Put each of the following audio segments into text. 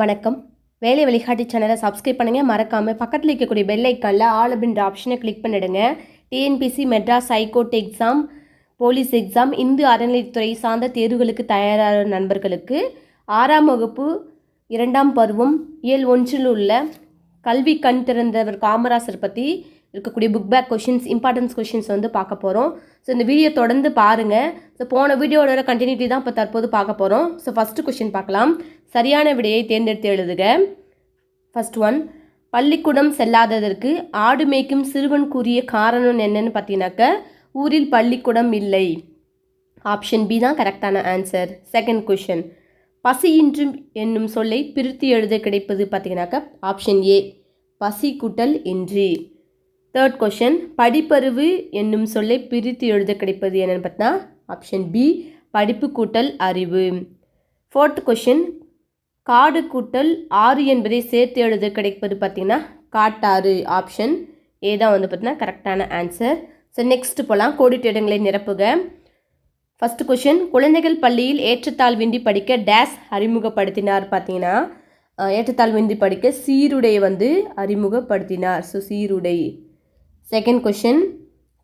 வணக்கம். வேலை வழிகாட்டி சேனலை சப்ஸ்கிரைப் பண்ணுங்கள் மறக்காமல் பக்கத்தில் இருக்கக்கூடிய பெல் ஐக்கானில் ஆல் அப்படின்ற ஆப்ஷனை கிளிக் பண்ணிடுங்க. TNPSC Madras high court exam police exam Hindu அறநிலைத்துறை சார்ந்த தேர்வுகளுக்கு தயாராக நண்பர்களுக்கு ஆறாம் வகுப்பு இரண்டாம் பருவம் இயல் ஒன்றில் உள்ள கல்வி கண் திறந்தவர் காமராசர் பற்றி இருக்கக்கூடிய book back questions importance questions வந்து பார்க்க போகிறோம் ஸோ இந்த வீடியோ தொடர்ந்து பாருங்கள் ஸோ போன வீடியோட கண்டினியூட்டி தான் இப்போ தற்போது பார்க்க போகிறோம் ஸோ ஃபஸ்ட்டு கொஷின் பார்க்கலாம். சரியான விடையை தேர்ந்தெடுத்து எழுதுக. ஃபஸ்ட் ஒன் பள்ளிக்கூடம் செல்லாததற்கு ஆடு மேய்க்கும் சிறுவன் கூறிய காரணம் என்னன்னு பார்த்தீங்கன்னாக்க ஊரில் பள்ளிக்கூடம் இல்லை. ஆப்ஷன் பி தான் கரெக்டான ஆன்சர் செகண்ட் கொஷின் பசியின்று என்னும் சொல்லை பிரித்து எழுத கிடைப்பது பார்த்தீங்கன்னாக்க ஆப்ஷன் ஏ பசி கூட்டல் இன்றி. தேர்ட் கொஷின் படிப்பறிவு என்னும் சொல்லை பிரித்து எழுத கிடைப்பது என்னென்னு பார்த்தா ஆப்ஷன் பி படிப்பு கூட்டல் அறிவு. ஃபோர்த் கொஷின் காடு கூட்டல் ஆறு என்பதை சேர்த்து எழுத கிடைப்பது பார்த்திங்கன்னா காட்டாறு. ஆப்ஷன் ஏ தான் வந்து பார்த்தீங்கன்னா கரெக்டான ஆன்சர் ஸோ நெக்ஸ்ட் போகலாம் கோடிட்டு இடங்களை நிரப்புக. ஃபஸ்ட் கொஷின் குழந்தைகள் பள்ளியில் ஏற்றத்தாழ்வின்றி படிக்க டேஸ் அறிமுகப்படுத்தினார் பார்த்தீங்கன்னா ஏற்றத்தாள் ஏற்றத்தாழ்வின்றி படிக்க சீருடை வந்து அறிமுகப்படுத்தினார். ஸோ சீருடை. செகண்ட் கொஷின்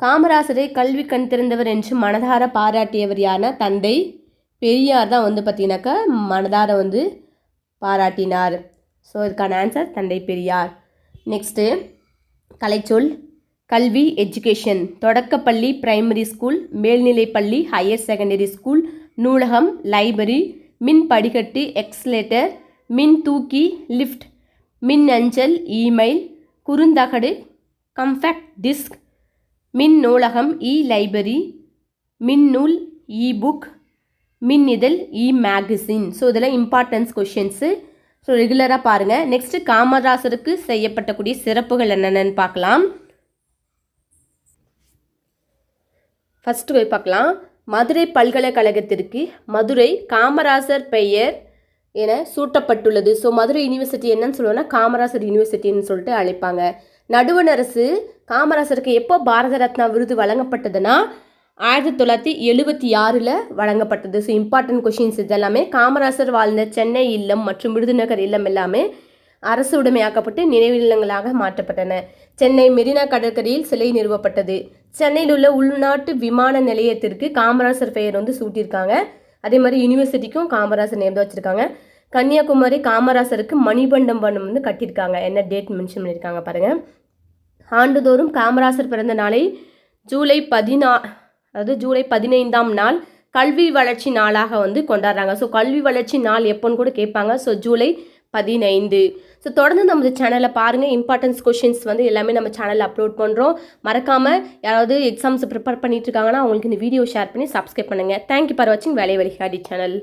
காமராசரை கல்வி கண் திறந்தவர் என்று மனதார பாராட்டியவர் யாருன்னா தந்தை பெரியார் தான் வந்து பார்த்தீங்கன்னாக்கா மனதார வந்து பாராட்டினார். ஸோ இதுக்கான ஆன்சர் தந்தை பெரியார். நெக்ஸ்ட்டு கலைச்சொல். கல்வி எஜுகேஷன் தொடக்கப்பள்ளி பிரைமரி ஸ்கூல் மேல்நிலைப்பள்ளி ஹையர் செகண்டரி ஸ்கூல் நூலகம் லைப்ரரி மின் படிக்கட்டு எக்ஸ்லேட்டர் மின் தூக்கி லிஃப்ட் மின் அஞ்சல் இமெயில் குறுந்தகடு கம்ஃபேக்ட் டிஸ்க் மின் நூலகம் இ லைப்ரரி மின் நூல் இ புக் மின் இதழ் இ மேகசின் ஸோ இதெல்லாம் இம்பார்ட்டன்ஸ் கொஷின்ஸு ஸோ ரெகுலராக பாருங்கள் நெக்ஸ்ட்டு காமராசருக்கு செய்யப்பட்டக்கூடிய சிறப்புகள் என்னென்னு பார்க்கலாம். ஃபஸ்ட்டு போய் பார்க்கலாம். மதுரை பல்கலைக்கழகத்திற்கு மதுரை காமராசர் பெயர் என சூட்டப்பட்டுள்ளது. ஸோ மதுரை யூனிவர்சிட்டி என்னன்னு சொல்லுவோம்னா காமராசர் யூனிவர்சிட்டின்னு சொல்லிட்டு அழைப்பாங்க. நடுவண் அரசு காமராசருக்கு எப்போ பாரத ரத்னா விருது வழங்கப்பட்டதுன்னா ஆயிரத்தி தொள்ளாயிரத்தி எழுபத்தி ஆறில் வழங்கப்பட்டது. ஸோ இம்பார்ட்டன்ட் கொஷின்ஸ் இதெல்லாமே காமராசர் வாழ்ந்த சென்னை இல்லம் மற்றும் விருதுநகர் இல்லம் எல்லாமே அரசு உடைமையாக்கப்பட்டு நினைவு இல்லங்களாக மாற்றப்பட்டன. சென்னை மெரினா கடற்கரையில் சிலை நிறுவப்பட்டது. சென்னையில் உள்ள உள்நாட்டு விமான நிலையத்திற்கு காமராசர் பெயர் வந்து சூட்டியிருக்காங்க. அதே மாதிரி யூனிவர்சிட்டிக்கும் காமராசர் நேம் தான் வச்சுருக்காங்க. கன்னியாகுமரி காமராசருக்கு மணிபண்டம் பண்ணம் வந்து கட்டியிருக்காங்க. என்ன டேட் மென்ஷன் பண்ணியிருக்காங்க பாருங்கள் ஆண்டுதோறும் காமராசர் பிறந்த நாளை ஜூலை பதினா அதாவது ஜூலை பதினைந்தாம் நாள் கல்வி வளர்ச்சி நாளாக வந்து கொண்டாடுறாங்க. ஸோ கல்வி வளர்ச்சி நாள் எப்போன்னு கூட கேட்பாங்க. ஸோ ஜூலை பதினைந்து. ஸோ தொடர்ந்து நம்ம சேனலை பாருங்கள் இம்பார்ட்டன்ஸ் கொஷின்ஸ் வந்து எல்லாமே நம்ம சேனலில் அப்லோட் பண்ணுறோம் மறக்காமல் யாராவது எக்ஸாம்ஸ் ப்ரிப்பேர் பண்ணிட்டு இருக்காங்கன்னா அவங்களுக்கு இந்த வீடியோ ஷேர் பண்ணி சப்ஸ்கிரைப் பண்ணுங்கள் தேங்க்யூ ஃபார் வாட்சிங் வேலை வழிகாடி சேனல்